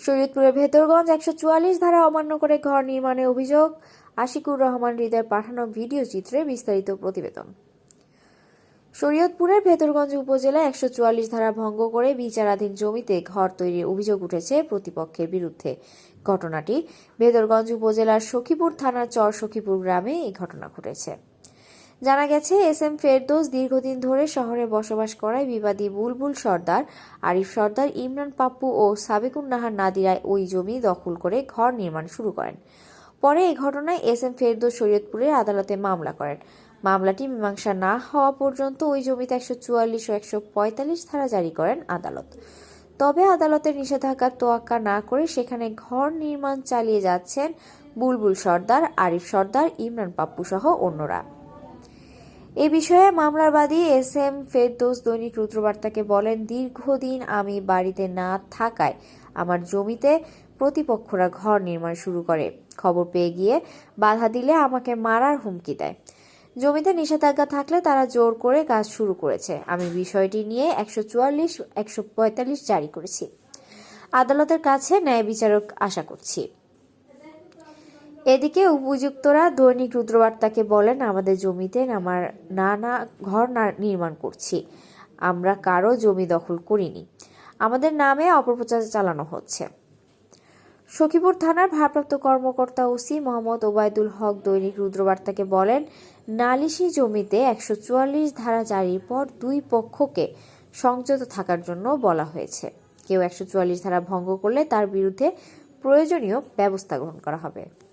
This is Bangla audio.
শরীয়তপুরের ভেতরগঞ্জ একশো চুয়াল্লিশ ধারা অমান্য করে ঘর নির্মাণের অভিযোগ আশিকুর রহমান হৃদয়ের পাঠানো ভিডিও চিত্রে বিস্তারিত প্রতিবেদন। শরীয়তপুরের ভেতরগঞ্জ উপজেলা একশো চুয়াল্লিশ ধারা ভঙ্গ করে বিচারাধীন জমিতে ঘর তৈরির অভিযোগ উঠেছে প্রতিপক্ষের বিরুদ্ধে। ঘটনাটি ভেতরগঞ্জ উপজেলার সখীপুর থানার চর সখীপুর গ্রামে এই ঘটনা ঘটেছে। জানা গেছে, এস এম ফেরদৌস দীর্ঘদিন ধরে শহরে বসবাস করায় বিবাদী বুলবুল সর্দার, আরিফ সর্দার, ইমরান পাপ্পু ও সাবেকুন নাহার নাদিরায় ওই জমি দখল করে ঘর নির্মাণ শুরু করেন। পরে এই ঘটনায় এস এম ফেরদোস শরীয়তপুরের আদালতে মামলা করেন। মামলাটি মীমাংসা না হওয়া পর্যন্ত ওই জমিতে একশো চুয়াল্লিশ ও একশো পঁয়তাল্লিশ ধারা জারি করেন আদালত। তবে আদালতের নিষেধাজ্ঞার তোয়াক্কা না করে সেখানে ঘর নির্মাণ চালিয়ে যাচ্ছেন বুলবুল সর্দার, আরিফ সর্দার, ইমরান পাপ্পু সহ অন্যরা। এ বিষয়ে মামলার বাদী এস এম ফেরদৌস দৈনিক রুদ্রবার্তাকে বলেন, দীর্ঘদিন আমি বাড়িতে না থাকায় আমার জমিতে প্রতিপক্ষরা ঘর নির্মাণ শুরু করে। খবর পেয়ে গিয়ে বাধা দিলে আমাকে মারার হুমকি দেয়। জমিতে নিষেধাজ্ঞা থাকলে তারা জোর করে কাজ শুরু করেছে। আমি বিষয়টি নিয়ে একশো চুয়াল্লিশ, একশো পঁয়তাল্লিশ জারি করেছি। আদালতের কাছে ন্যায় বিচারক আশা করছি। এদিকে উপযুক্তরা দৈনিক রুদ্রবার্তাকে বলেন, আমাদের জমিতে আমার না না ঘর নির্মাণ করছি। আমরা কারও জমি দখল করিনি। আমাদের নামে অপপ্রচার চালানো হচ্ছে। সখীপুর থানার ভারপ্রাপ্ত কর্মকর্তা ওসি মোহাম্মদ ওবায়দুল হক দৈনিক রুদ্রবার্তাকে বলেন, নালিশি জমিতে একশো চুয়াল্লিশ ধারা জারির পর দুই পক্ষকে সংযত থাকার জন্য বলা হয়েছে। কেউ একশো চুয়াল্লিশ ধারা ভঙ্গ করলে তার বিরুদ্ধে প্রয়োজনীয় ব্যবস্থা গ্রহণ করা হবে।